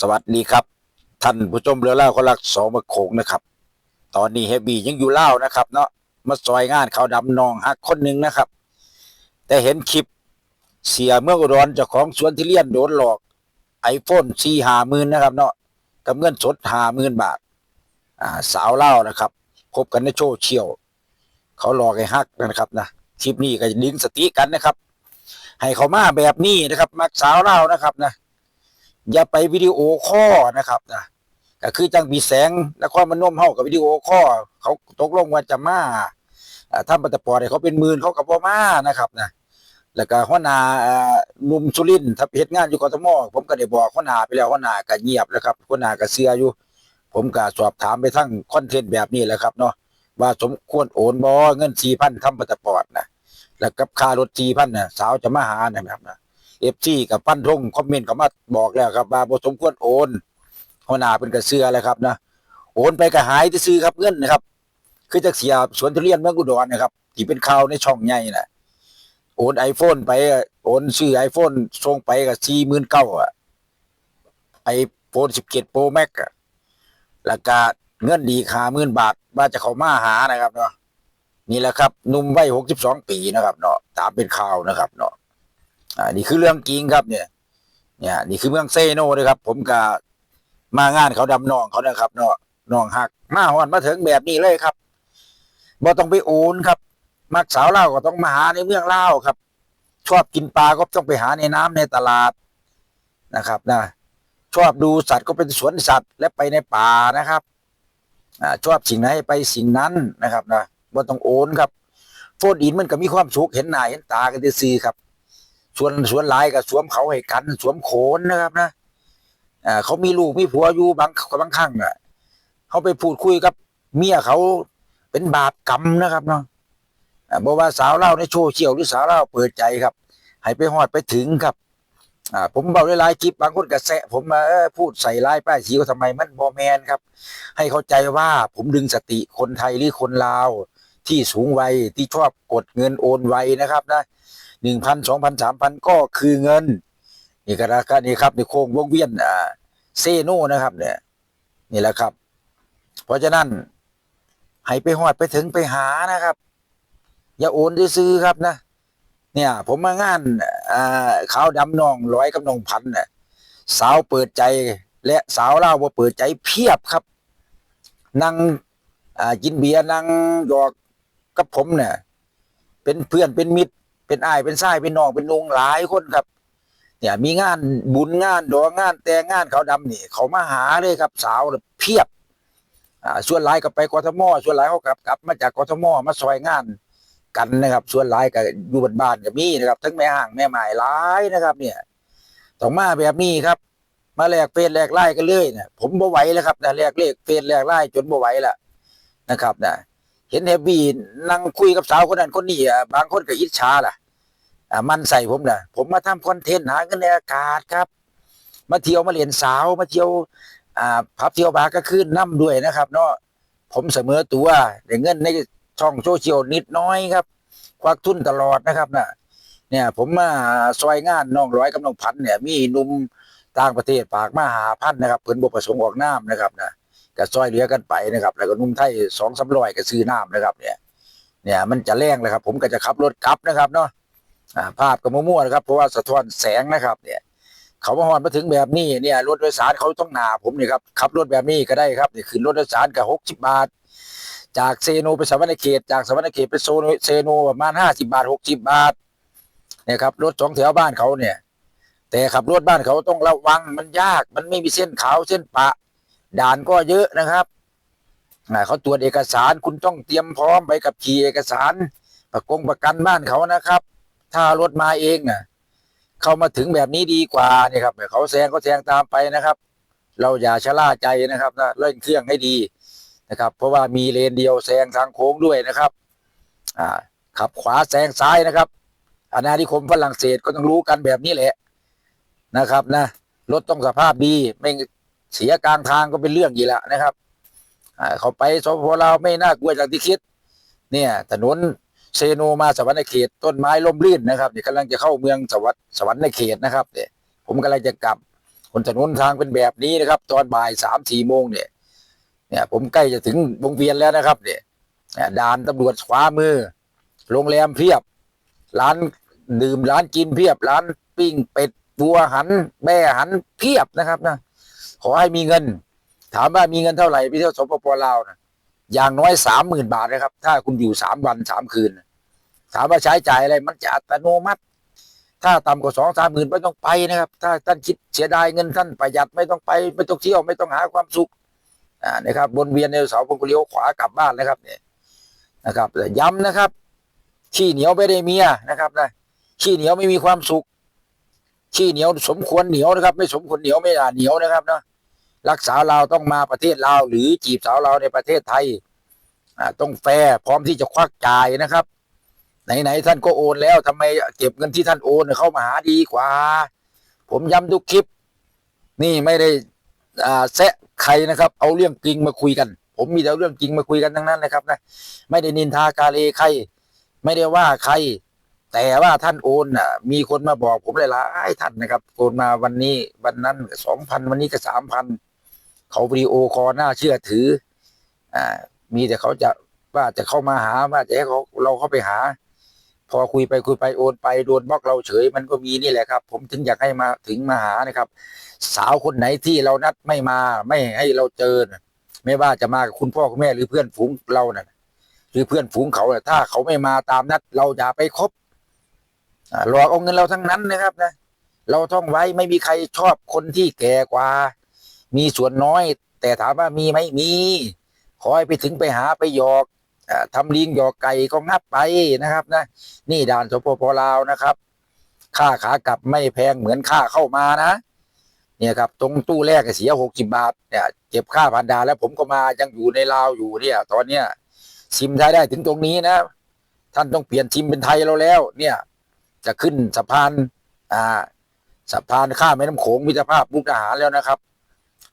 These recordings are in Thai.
สวัสดีครับ ท่านผู้ชมเรือเล่าคนรักสองมะโขงนะครับ ตอนนี้เฮบี้ยังอยู่เล่านะครับ เนาะมาซอยงานเขาดำนองฮักคนหนึ่งนะครับ แต่เห็นคลิปเสียเมื่องอุดรเจ้าของสวนที่เลียนโดนหลอกไอโฟนสี่หามื่นนะครับ เนาะกับเงินสดหามื่นบาท อ่าสาวเล่านะครับพบกันในโชว์เชียว เขาหลอกไอ้ฮักนะครับนะคลิปนี้ก็ดึงสติกันนะครับ ให้เขามาแบบนี้นะครับ มักสาวเล่านะครับนะ อย่าไปวิดีโอคอนะครับนะก็คือจังปีแสงแล้วก็มันน่มเฮากับวิดีโอคอเขาตกลงว่าจะมาอ่าทำปัตตปอร์ให้เขาเป็นมื่นเขากับบ่มานะครับนะแล้วก็หัวหน้านุ่มสุรินถ้าเฮ็ดงานอยู่กทมผมก็ได้บอกหัวหน้าไปแล้วหัวหน้าก็เงียบแล้วครับหัวหน้าก็เชื่อยู่ ผมก็สอบถามไปทั้งคอนเทนต์แบบนี้แหละครับเนาะว่าสมควรโอนบ่เงิน4,000ทำปัตตปอร์นะแล้วกับค่ารถ4,000น่ะสาวจะมาหานะครับนะ เอฟซีกับปั้นทงคอมเมนต์ก็มาบอกแล้วครับว่าบ่สมควรโอนหัวหน้าเป็นกระเสือแล้วครับนะโอนไปก็หายที่ซื้อครับเงินนะครับ คือจะเสียสวนทุเรียนเมืองอุดรนะครับที่เป็นข่าวในช่องใหญ่น่ะโอนไอโฟนไปโอนซื้อไอโฟนส่งไปก็สี่หมื่นเก้าอะไอโฟนสิบเจ็ดโปรแม็กอะแล้วก็เงินดีคาหมื่นบาทว่าจะเขามาหานะครับเนาะนี่แหละครับ นุ่มวัยหกสิบสองปีนะครับเนาะตามเป็นข่าวนะครับเนาะ อ่านี่คือเรื่องจริงครับเนี่ย เนี่ย นี่คือเมืองเซโนเลยครับ ผมก็มางานเขาดำนองเขานะครับเนาะนองหัก มาหอนมาถึงแบบนี้เลยครับบ่ต้องไปโอนครับ มักสาวเล่าก็ต้องมาหาในเมืองเล่าครับ ชอบกินปลาก็ต้องไปหาในน้ำในตลาดนะครับนะชอบดูสัตว์ก็เป็นสวนสัตว์และไปในป่านะครับอ่าชอบสิ่งไหนไปสิ่งนั้นนะครับนะบ่ต้องโอนครับ โฟนอินมันก็มีความสุขเห็นหน้าเห็นตากันซื่อๆครับ ส่วนส่วนหลายก็สวมเขาให้กัน สวมโขนนะครับนะอ่าเขามีลูกมีผัวอยู่บางบางครั้งอะเขาไปพูดคุยกับเมียเขาเป็นบาปกรรมนะครับเนาะอ่าบอกว่าสาวเล่าในโชว์เชี่ยวหรือสาวเล่าเปิดใจครับ ให้ไปหอดไปถึงครับอ่าผมเบาหลายคลิปบางคนก็แซะผมมาพูดใส่ร้ายป้ายสีว่าทำไมมันบอแมนครับ ให้เข้าใจว่าผมดึงสติคนไทยหรือคนลาว ที่สูงวัยที่ชอบกดเงินโอนไวนะครับนะ หนึ่งพันสองพันสามพันก็คือเงินนี่ก็ราคานี่ครับในโค้งวงเวียนอ่าเซโนนะครับ เนี่ย นี่แหละครับ เพราะฉะนั้นให้ไปหอดไปถึงไปหานะครับ อย่าโอนซื้อครับนะเนี่ย ผมมางานอ่าขาวดำนองร้อยกับนองพันน่ะสาวเปิดใจและสาวเล่าว่าเปิดใจเพียบครับนั่งอ่ากินเบียร์นั่งดอกกับผมเนี่ยเป็นเพื่อนเป็นมิตร เป็นอ้ายเป็นชายเป็นน้องเป็นนุงหลายคนครับ เนี่ยมีงานบุญงานดองงานแต่งงานเขาดำนี่ เขามาหาเลยครับ สาวเนี่ยเพียบอ่าส่วนหลายก็ไปกทมส่วนหลายเขากลับกลับ มาจากกทมมาซอยงานกันนะครับ ส่วนหลายก็อยู่บ้านๆก็มีนะครับ ทั้งแม่ห่างแม่หมายหลายนะครับ เนี่ยต้องมาแบบนี้ครับ มาแลกเฟซแลกไล่กันเลยเนี่ยผมบ่ไหวแล้วครับนะแลกเลขเฟซแลกไล่จนบ่ไหวล้วนะครับนะเห็นเฮฟวี่นั่งคุยกับสาวคนนั้นคนนี้อะบางคนก็อิจฉาล่ะ มันใส่ผมนะผมมาทำคอนเทนต์หาเงินในอากาศครับ มาเที่ยวมาเรียนสาวมาเที่ยวพับเที่ยวบาร์ก็ขึ้นน้ำด้วยนะครับ เนาะผมเสมอตัวได้เงินในช่องโซเชียลนิดน้อยครับ ควักทุนตลอดนะครับนะเนี่ย ผมมาซอยงานน้องร้อยกับน้องพันเนี่ย มีนุ่มต่างประเทศฝากมาหาพันนะครับเพิ่นบประสงค์ออกน้ำนะครับนะก็ซอยเหลือกันไปนะครับ แล้วก็นุ่มไทยสองสามร้อยก็ซื้อน้ำนะครับ เนี่ย เนี่ยมันจะแรงเลยครับ ผมก็จะขับรถกลับนะครับเนาะ ภาพก็มั่วๆนะครับ เพราะว่าสะท้อนแสงนะครับ เนี่ย เขามาหอนมาถึงแบบนี้เนี่ยรถโดยสารเขาต้องหนาผมนี่ครับขับรถแบบนี้ก็ได้ครับนี่ขึ้นรถโดยสารกับหกสิบาท จากเซโนไปสวรรณเขตจากสวรรณเขตไปโซนเซโนประมาณห้าสิบาทหกสิบาทเนี่ยครับรถสองแถวบ้านเขาเนี่ย แต่ขับรถบ้านเขาต้องระวังมันยากมันไม่มีเส้นขาวเส้นปะ ด่านก็เยอะนะครับเขาตรวจเอกสารคุณต้องเตรียมพร้อมไปกับขี่เอกสารประกงประกันบ้านเขานะครับ ถ้ารถมาเองน่ะเขามาถึงแบบนี้ดีกว่าเนี่ยครับเขาแซงก็แซงตามไปนะครับ เราอย่าชะล่าใจนะครับนะเร่งเครื่องให้ดีนะครับ เพราะว่ามีเลนเดียวแซงทางโค้งด้วยนะครับอ่าขับขวาแซงซ้ายนะครับอาณานิคมฝรั่งเศสก็ต้องรู้กันแบบนี้แหละนะครับนะรถต้องสภาพดีไม่เสียกลางทางก็เป็นเรื่องอีกแล้วนะครับเขาไปสปปลาวไม่น่ากลัวจากที่คิด เนี่ยถนน เซโนมาสวรรค์เขตต้นไม้ล่มลื่นนะครับเนี่ยกำลังจะเข้าเมืองสวรรค์สวรรค์เขตนะครับเนี่ยผมกำลังจะกลับคนถนนทางเป็นแบบนี้นะครับ ตอนบ่ายสามสี่โมงเนี่ยเนี่ย ผมใกล้จะถึงวงเวียนแล้วนะครับ เนี่ยเนี่ยด่านตำรวจขวามือ โรงแรมเพียบ ร้านดื่มร้านกินเพียบ ร้านปิ้งเป็ดบัวหันแม่หันเพียบนะครับนะขอให้มีเงิน ถามว่ามีเงินเท่าไหร่ไปเที่ยวสปปลาวนะ อย่างน้อยสามหมื่นบาทนะครับ ถ้าคุณอยู่สามวันสามคืน ถามว่าใช้จ่ายอะไรมันจะอัตโนมัติ ถ้าต่ำกว่าสองสามหมื่นไม่ต้องไปนะครับ ถ้าท่านคิดเสียดายเงินท่านประหยัดไม่ต้องไป ไม่ต้องเที่ยวไม่ต้องหาความสุขนะครับบนเวียนในเสาพงกุเลี้ยวขวากลับบ้านนะครับเนี่ยนะครับแต่ย้ำนะครับขี้เหนียวไม่ได้เมียนะครับนะขี้เหนียวไม่มีความสุขขี้เหนียวสมควรเหนียวนะครับ ไม่สมควรเหนียวไม่ด่าเหนียวนะครับเนาะ รักษาเราต้องมาประเทศลาหรือจีบสาวเราในประเทศไทยต้องแฟร์พร้อมที่จะควักจ่ายนะครับ ไหนๆท่านก็โอนแล้วทำไมเก็บเงินที่ท่านโอนเข้ามาหาดีกว่า ผมย้ำทุกคลิป นี่ไม่ได้แซะใครนะครับ เอาเรื่องจริงมาคุยกัน ผมมีแต่เรื่องจริงมาคุยกันทั้งนั้นนะครับนะไม่ได้นินทากาเลใคร ไม่ได้ว่าใคร แต่ว่าท่านโอนน่ะ มีคนมาบอกผมหลายๆท่านนะครับโอนมาวันนี้วันนั้นสองพันวันนี้ก็สามพัน เขาวิดีโอคอลน่าเชื่อถือ อ่า มีแต่เขาจะว่าจะเข้ามาหาว่าจะให้เขาเราเข้าไปหา พอคุยไปคุยไปโอนไปโดนบล็อกเราเฉย มันก็มีนี่แหละครับ ผมถึงอยากให้มาถึงมาหานะครับ สาวคนไหนที่เรานัดไม่มาไม่ให้เราเจอนะไม่ว่าจะมากับคุณพ่อคุณแม่หรือเพื่อนฝูงเราน่ะหรือเพื่อนฝูงเขาน่ะถ้าเขาไม่มาตามนัด เราอย่าไปคบหลอกเอาเงินเราทั้งนั้นนะครับนะ เราท่องไว้ไม่มีใครชอบคนที่แก่กว่า มีส่วนน้อย แต่ถามว่ามีไหมมีขอให้ไปถึงไปหาไปหยอกอาลิงหยอกไก่ก็งับไปนะครับนะนี่ด่านสปปลาวนะครับ ค่าขากลับไม่แพงเหมือนค่าเข้ามานะ เนี่ยครับ ตรงตู้แรกเสียหกสิบบาทเนี่ยเก็บค่าพันดาวแล้วผมก็มายังอยู่ในลาวอยู่เนี่ย ตอนเนี้ยซิมไทยได้ถึงตรงนี้นะ ท่านต้องเปลี่ยนซิมเป็นไทยเราแล้ว เนี่ย จะขึ้นสะพาน อ่าสะพานข้ามแม่น้ำโขงมิตรภาพมุกดาหารแล้วนะครับ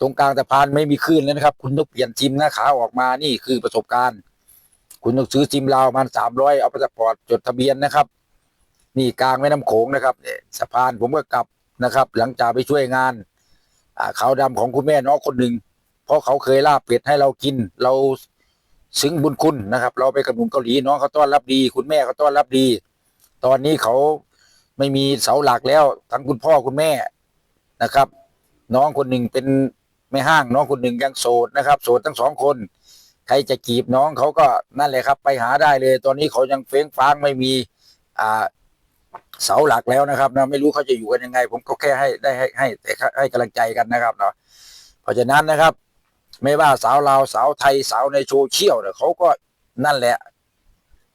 ตรงกลางสะพานไม่มีคลื่นแล้วนะครับ คุณต้องเปลี่ยนซิมนะขาออกมานี่คือประสบการณ์ คุณต้องซื้อซิมลาวมันสามร้อยเอาพาสปอร์ตจดทะเบียนนะครับ นี่กลางแม่น้ำโขงนะครับสะพานผมก็กลับนะครับ หลังจากไปช่วยงานอ่าขาวดำของคุณแม่น้องคนหนึ่งเพราะเขาเคยลาบเป็ดให้เรากิน เราซึ้งบุญคุณนะครับ เราไปกับหนุ่มเกาหลีน้องเขาต้อนรับดี คุณแม่เขาต้อนรับดี ตอนนี้เขาไม่มีเสาหลักแล้วทั้งคุณพ่อคุณแม่นะครับ น้องคนหนึ่งเป็น แม่ห้างน้องคนหนึ่งยังโสดนะครับ โสดทั้งสองคน ใครจะจีบน้องเขาก็นั่นแหละครับ ไปหาได้เลย ตอนนี้เขายังเฟ้งฟางไม่มีอ่าเสาหลักแล้วนะครับนะไม่รู้เขาจะอยู่กันยังไง ผมก็แค่ให้ได้ให้ให้แต่ให้กำลังใจกันนะครับเนาะเพราะฉะนั้นนะครับ ไม่ว่าสาวลาวสาวไทยสาวในโซเชียลเนี่ยเขาก็นั่นแหละ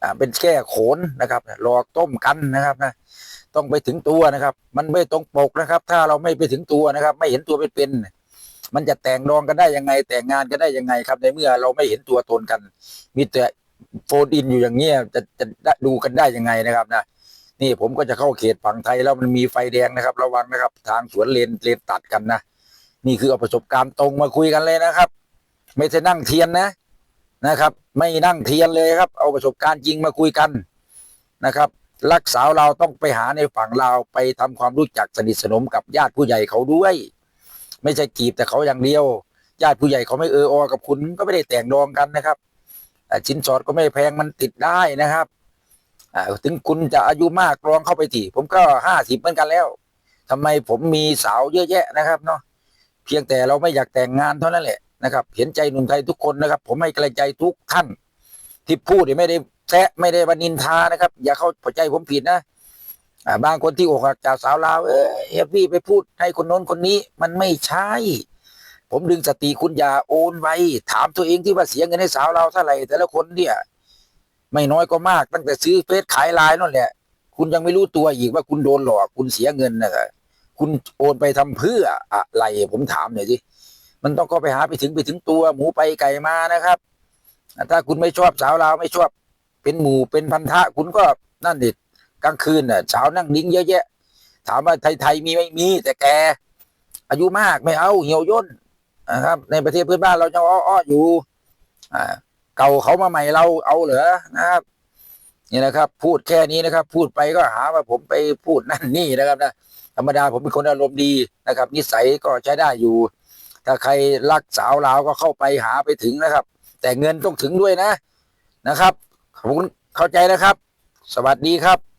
อ่าเป็นแค่โขนนะครับหลอกต้มกันนะครับนะต้องไปถึงตัวนะครับ มันไม่ตรงปกนะครับ ถ้าเราไม่ไปถึงตัวนะครับ ไม่เห็นตัวเป็นๆ มันจะแต่งดองกันได้ยังไง แต่งงานกันได้ยังไงครับ ในเมื่อเราไม่เห็นตัวตนกัน มีแต่โฟนอินอยู่อย่างเงี้ยจะจะดูกันได้ยังไงนะครับนะนี่ผมก็จะเข้าเขตฝั่งไทยแล้วมันมีไฟแดงนะครับ ระวังนะครับ ทางสวนเลนเลนตัดกันนะนี่คือเอาประสบการณ์ตรงมาคุยกันเลยนะครับ ไม่ใช่นั่งเทียนนะนะครับ ไม่นั่งเทียนเลยครับ เอาประสบการณ์จริงมาคุยกันนะครับรักสาวเราต้องไปหาในฝั่งเราไปทำความรู้จักสนิทสนมกับญาติผู้ใหญ่เขาด้วย ไม่ใช่จีบแต่เขาอย่างเดียวญาติผู้ใหญ่เขาไม่เอออกับคุณก็ไม่ได้แต่งดองกันนะครับอ่ชิ้นสอดก็ไม่แพงมันติดได้นะครับถึงคุณจะอายุมากลองเข้าไปทีผมก็ห้าสิบเหมือนกันแล้วทำไมผมมีสาวเยอะแยะนะครับเนาะเพียงแต่เราไม่อยากแต่งงานเท่านั้นแหละนะครับ เห็นใจหนุ่มไทยทุกคนนะครับ ผมให้กำลังใจทุกท่านที่พูดเนี่ยไม่ได้แซะไม่ได้บันินทานะครับ อย่าเข้าใจผมผิดนะ บางคนที่อกหักจากสาวลาวเออเฮฟวี่ไปพูดให้คนโน้นคนนี้ มันไม่ใช่ ผมดึงสติคุณอย่าโอนไว้ ถามตัวเองที่ว่าเสียเงินให้สาวเราเท่าไหร่แต่ละคนเนี่ย ไม่น้อยก็มาก ตั้งแต่ซื้อเฟซขายไลน์นั่นแหละ คุณยังไม่รู้ตัวอีกว่าคุณโดนหลอก คุณเสียเงินนะครับคุณโอนไปทำเพื่ออะไรผมถามหน่อยสิมันต้องก็ไปหาไปถึงไปถึงตัวหมูไปไก่มานะครับ ถ้าคุณไม่ชอบสาวลาวไม่ชอบ เป็นหมู่เป็นพันธะคุณก็นั่นดิ กลางคืนน่ะสาวนั่งดิ้งเยอะแยะ ถามว่าไทยไทยมีไม่มี แต่แก อายุมากไม่เอาเหี่ยวย่นนะครับ ในประเทศเพื่อนบ้านเรายังอ้อๆอยู่อ่าเก่าเขามาใหม่เราเอาเหรอนะครับนี่นะครับ พูดแค่นี้นะครับ พูดไปก็หาว่าผมไปพูดนั่นนี่นะครับนะธรรมดาผมเป็นคนอารมณ์ดีนะครับ นิสัยก็ใช้ได้อยู่ ถ้าใครรักสาวลาวก็เข้าไปหาไปถึงนะครับ แต่เงินต้องถึงด้วยนะนะครับขอบคุณเข้าใจนะครับ สวัสดีครับ